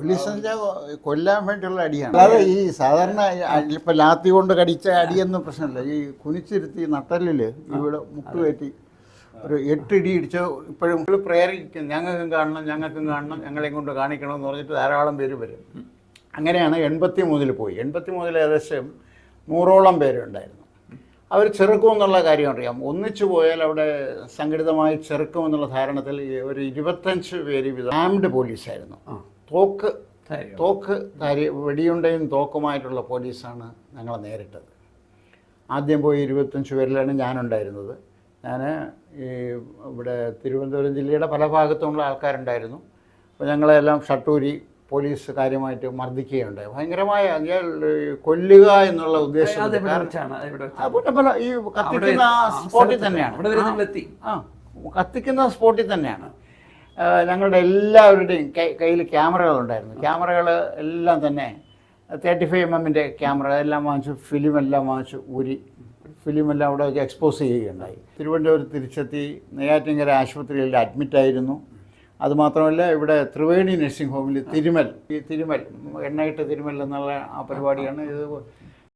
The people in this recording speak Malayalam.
പോലീസ് കൊല്ലാൻ വേണ്ടിയുള്ള അടിയാണ്. അല്ലാതെ ഈ സാധാരണ ഇപ്പൊ ലാത്തി കൊണ്ട് കടിച്ച അടിയൊന്നും പ്രശ്നമില്ല. ഈ കുനിച്ചിരുത്തി നട്ടലിൽ ഇവിടെ മുട്ടുകയറ്റി ഒരു എട്ടിടി ഇടിച്ച ഇപ്പോഴും പ്രേരിക്കും ഞങ്ങൾക്കും കാണണം ഞങ്ങൾക്കും കാണണം ഞങ്ങളെയും കൊണ്ട് കാണിക്കണം എന്ന് പറഞ്ഞിട്ട് ധാരാളം പേര് വരും. അങ്ങനെയാണ് എൺപത്തി മൂന്നിൽ പോയി. എൺപത്തി മൂന്നിൽ ഏകദേശം നൂറോളം പേരുണ്ടായിരുന്നു അവർ ചെറുക്കും എന്നുള്ള കാര്യം അറിയാം. ഒന്നിച്ചു പോയാൽ അവിടെ സംഘടിതമായി ചെറുക്കും എന്നുള്ള ധാരണത്തിൽ ഒരു ഇരുപത്തഞ്ച് പേര് ആംഡ് പോലീസായിരുന്നു. തോക്ക്. തോക്ക് ധാരി വെടിയുണ്ടയും തോക്കുമായിട്ടുള്ള പോലീസാണ് ഞങ്ങളെ നേരിട്ടത്. ആദ്യം പോയി ഇരുപത്തഞ്ച് പേരിലാണ് ഞാനുണ്ടായിരുന്നത്. ഞാൻ ഈ ഇവിടെ തിരുവനന്തപുരം ജില്ലയുടെ പല ഭാഗത്തുമുള്ള ആൾക്കാരുണ്ടായിരുന്നു. അപ്പോൾ ഞങ്ങളെല്ലാം ഷട്ടൂരി പോലീസ് കാര്യമായിട്ട് മർദ്ദിക്കുകയുണ്ടായി. ഭയങ്കരമായ കൊല്ലുക എന്നുള്ള ഉദ്ദേശം പല ഈ കത്തിക്കുന്ന സ്പോട്ടിൽ തന്നെയാണ്. കത്തിക്കുന്ന സ്പോട്ടിൽ തന്നെയാണ്. ഞങ്ങളുടെ എല്ലാവരുടെയും കയ്യിൽ ക്യാമറകളുണ്ടായിരുന്നു. ക്യാമറകൾ എല്ലാം തന്നെ തേർട്ടി ഫൈവ് എം എമ്മിന്റെ ക്യാമറ എല്ലാം വാങ്ങിച്ചു ഫിലിം എല്ലാം വാങ്ങിച്ചു ഊരി. ഫിലിമെല്ലാം അവിടെ വെച്ച് എക്സ്പോസ് ചെയ്യുകയുണ്ടായി. തിരുവനന്തപുരം തിരിച്ചെത്തി നെയ്യാറ്റിങ്കര ആശുപത്രിയിൽ അഡ്മിറ്റായിരുന്നു അതുമാത്രമല്ല ഇവിടെ ത്രിവേണി നഴ്സിംഗ് ഹോമിൽ തിരുമൽ ഈ തിരുമൽ എണ്ണയിട്ട് തിരുമൽ എന്നുള്ള ആ പരിപാടിയാണ് ഇത്.